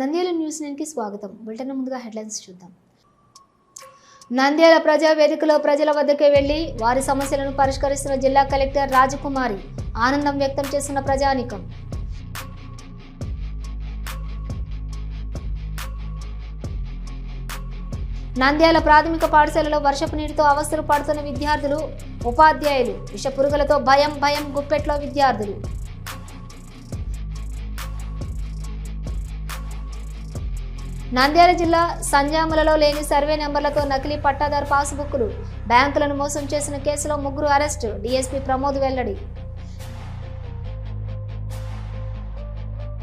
Nandyal news నైన్కి స్వాగతం. Bulletin ముందుగా హెడ్లైన్స్ చూద్దాం. నంద్యాల ప్రజా వేదికలో ప్రజల వద్దకే వెళ్ళి వారి సమస్యలను పరిష్కరిస్తున్న జిల్లా కలెక్టర్ రాజకుమారి ఆనందం వ్యక్తం చేస్తున్న ప్రజానికం. నంద్యాల ప్రాథమిక పాఠశాలలో వర్షపు నీటితో అవస్థలు పడుతున్న విద్యార్థులు ఉపాధ్యాయులు విష పురుగులతో భయం భయం గుప్పెట్లో విద్యార్థులు. నంద్యాల జిల్లా సంజాములలో లేని సర్వే నెంబర్లతో నకిలీ పట్టాదారు పాస్బుక్లు బ్యాంకులను మోసం చేసిన కేసులో ముగ్గురు అరెస్టు డీఎస్పీ ప్రమోద్ వెల్లడి.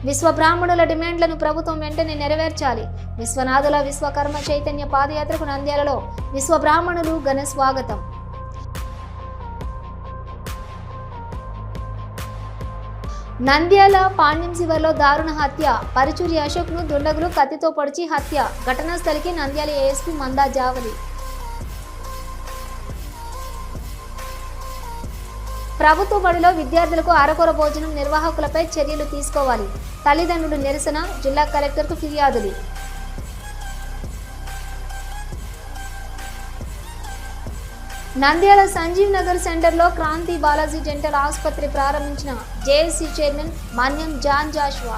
విశ్వబ్రాహ్మణుల డిమాండ్లను ప్రభుత్వం వెంటనే నెరవేర్చాలి. విశ్వనాథుల విశ్వకర్మ చైతన్య పాదయాత్రకు నంద్యాలలో విశ్వబ్రాహ్మణులు ఘన స్వాగతం. నంద్యాల పాండ్యం శివర్లో దారుణ హత్య. పరుచూరి అశోక్ను దుండగులు కత్తితో పొడిచి హత్య. ఘటనా స్థలికి నంద్యాల ఏఎస్పీ మందా జావలి. ప్రభుత్వ బడిలో విద్యార్థులకు అరకొర భోజనం నిర్వాహకులపై చర్యలు తీసుకోవాలి. తల్లిదండ్రులు నిరసన జిల్లా కలెక్టర్కు ఫిర్యాదులు. నంద్యాల సంజీవ్ నగర్ సెంటర్లో క్రాంతి బాలాజీ డెంటల్ ఆసుపత్రి ప్రారంభించిన JAC chairman Manyam John Joshua.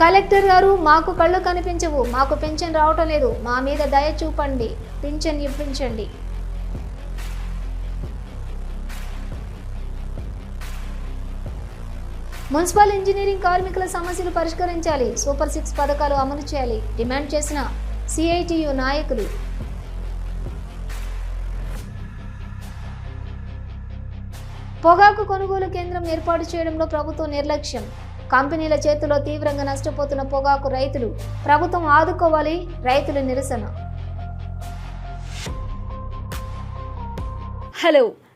Collector గారు మాకు కళ్ళు కనిపించవు మాకు పింఛన్ రావటం లేదు మా మీద దయ చూపండి పింఛన్ ఇప్పించండి. మున్సిపల్ ఇంజనీరింగ్ కార్మికుల సమస్యలు పరిష్కరించాలి. సూపర్ సిక్స్ పథకాలు అమలు చేయాలి. డిమాండ్ చేసిన సిఐటియు నాయకులు. పొగాకు కొనుగోలు కేంద్రం ఏర్పాటు చేయడంలో ప్రభుత్వం నిర్లక్ష్యం. కంపెనీల చేతిలో తీవ్రంగా నష్టపోతున్న పొగాకు రైతులు. ప్రభుత్వం ఆదుకోవాలి. రైతుల నిరసన. హలో